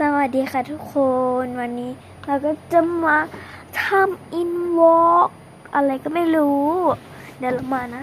สวัสดีค่ะทุกคนวันนี้เราก็จะมาทำอินวอล์กอะไรก็ไม่รู้ เดี๋ยวเรามานะ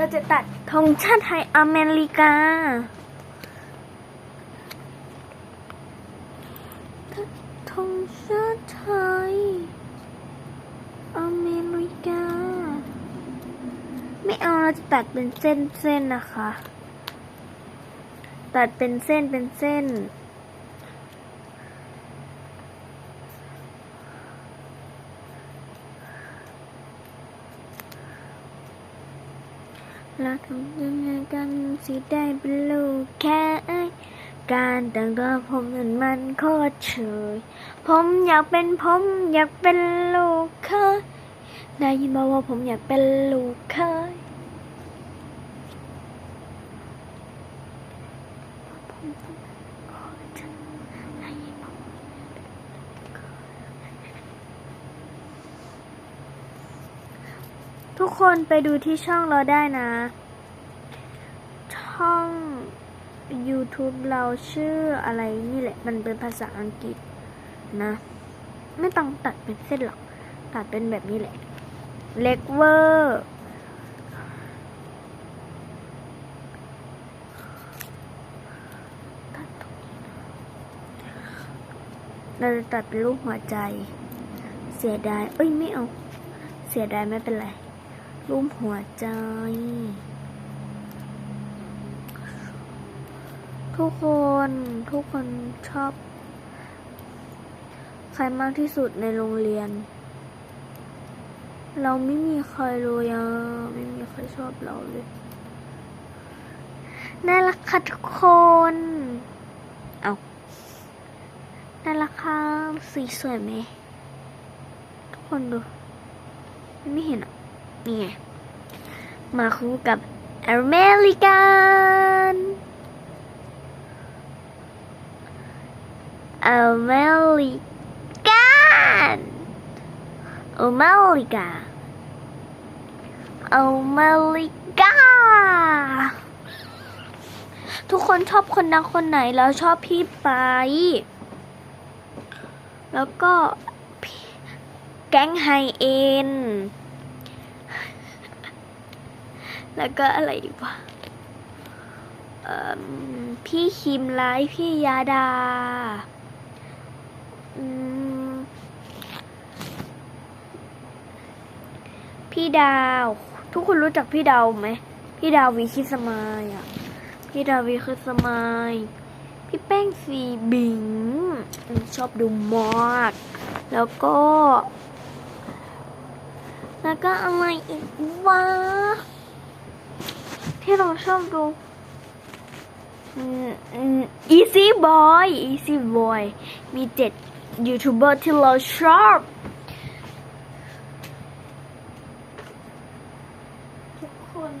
เราจะตัดธงชาติไทยอเมริกา ธงชาติไทยอเมริกา ไม่เอาเราจะตัดเป็นเส้นๆนะคะ ตัดเป็นเส้นเป็นเส้น เราทำยังไงกันสิได้เป็นลูกแค่การแต่งตัวผมนั้นมันโคตรเฉย ผมอยากเป็นผมอยากเป็นลูกเคยได้ยินมาว่าผมอยากเป็นลูกเคยทุ กคนไปดูที่ช่องเราได้นะ ช่อง YouTube เราชื่ออะไรนี่แหละ มันเป็นภาษาอังกฤษนะ ไม่ต้องตัดเป็นเส้นหรอก ตัดเป็นแบบนี้แหละ เล็กเวอร์เราจะตัดเป็นรูปหัวใจ เสียดาย เอ้ยไม่เอา เสียดายไม่เป็นไร รูปหัวใจ ทุกคนทุกคนชอบ ใครมากที่สุดในโรงเรียน เราไม่มีใครเลยอะไม่มีใครชอบเราเลยน่ารักค่ะทุกคน เอาน่ารักค่ะสีสวยไหม ทุกคนดู ไม่เห็นอะ นี่ไง มาคู่กับอเมริกันอเมริกันอเมริกาอเมริกาทุกคนชอบคนดังคนไหนแล้วชอบพี่ไป แล้วก็แก๊งไฮเอ็น แล้วก็อะไรดีกว่าเอิ่มพี่คิมไลฟ์พี่ยาดาพี่ดาว ทุกคนรู้จักพี่ดาวไหม พี่ดาววีคิสมายอะ พี่ดาววีคิสมาย พี่แป้งสีบิง ชอบดูมากแล้วก็ แล้วก็อะไรอีกวะ ที่เราชอบดูอืมอืม Easy Boy Easy Boy มีเจ็ดยูทูบเบอร์ที่เราชอบทุกคน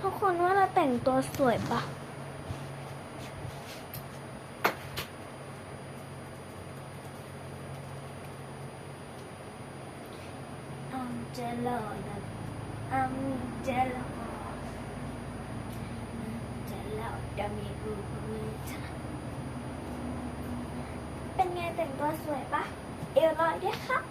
ทุกคนว่าเราแต่งตัวสวยปะอัมเจลอนะอัมเจลอเจล อดามีกูมีทาเป็นไงแต่งตัวสวยปะเอวลอยด้วยครับ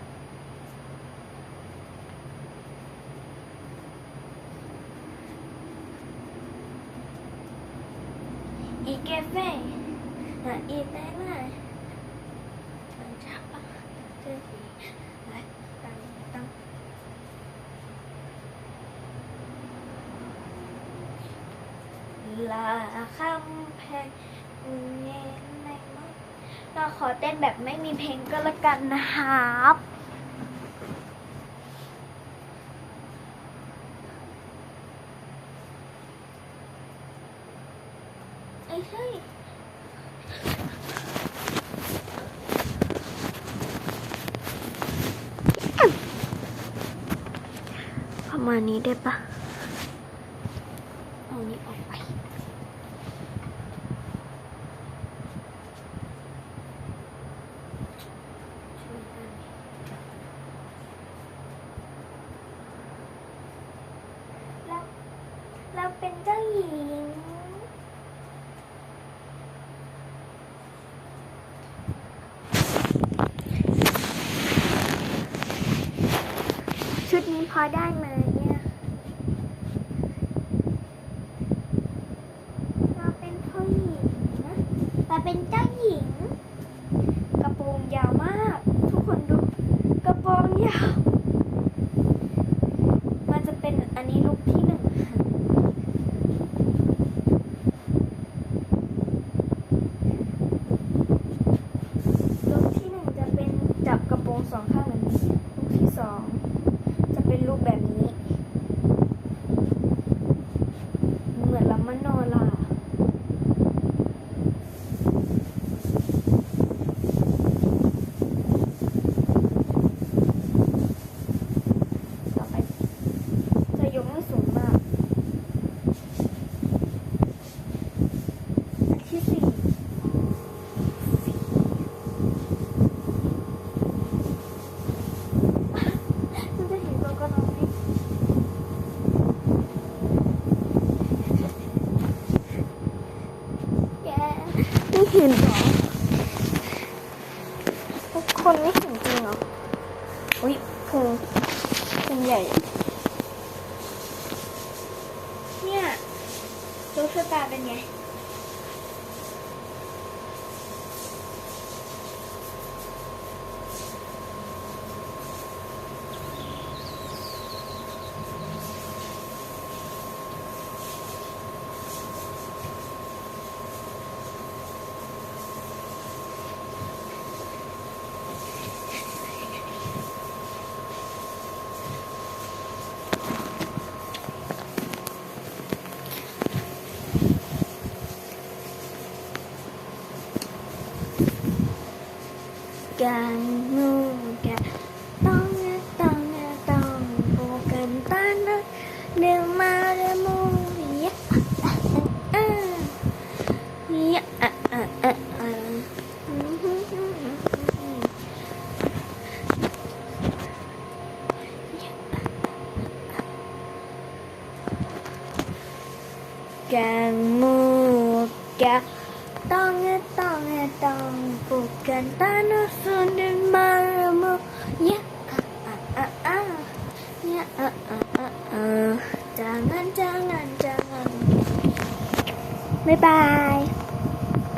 อีกเกฟเฟ่อีกได้ไหมมันจะปะเจอสีไรตังตัง ลาคำแพงเงินในมั้งไปก็ขอเต้นแบบไม่มีเพลงก็แล้วกันนะครับไอ้ใช่ประมาณนี้ได้ปะเอานี้ออกไป เจ้าหญิง ชุดนี้พอได้ไหมเนี่ย เราเป็นผู้หญิงนะเราเป็นเจ้าหญิง กระโปรงยาวมาก ทุกคนดู กระโปรงยาว มันจะเป็นอันนี้ลุกที่หนึ่งค่ะลุกที่หนึ่งจะเป็นจับกระโปรงสองข้างแบบนี้ลุกที่สองจะเป็นลุกแบบนี้ เหมือนลำมโนราต่อไป จะยกให้สูงมาก อันที่สี่มันจะเห็นตัวก็น้อยแกไม่เห็ นหรอทุกคนไม่เห็นจริงเหรอ อุ้ยพุงพุงใหญ่ เนี่ยรู้สตาร์เป็นไง กันงูกันต้องนะต้องนะต้องโบกันตานะเนื้อมาเนื้อมูยะยะ tong tong tong bukan tanah sundin maramu ya ah, ah, ah, ah. ya ah, ah, ah, ah. jangan jangan jangan bye bye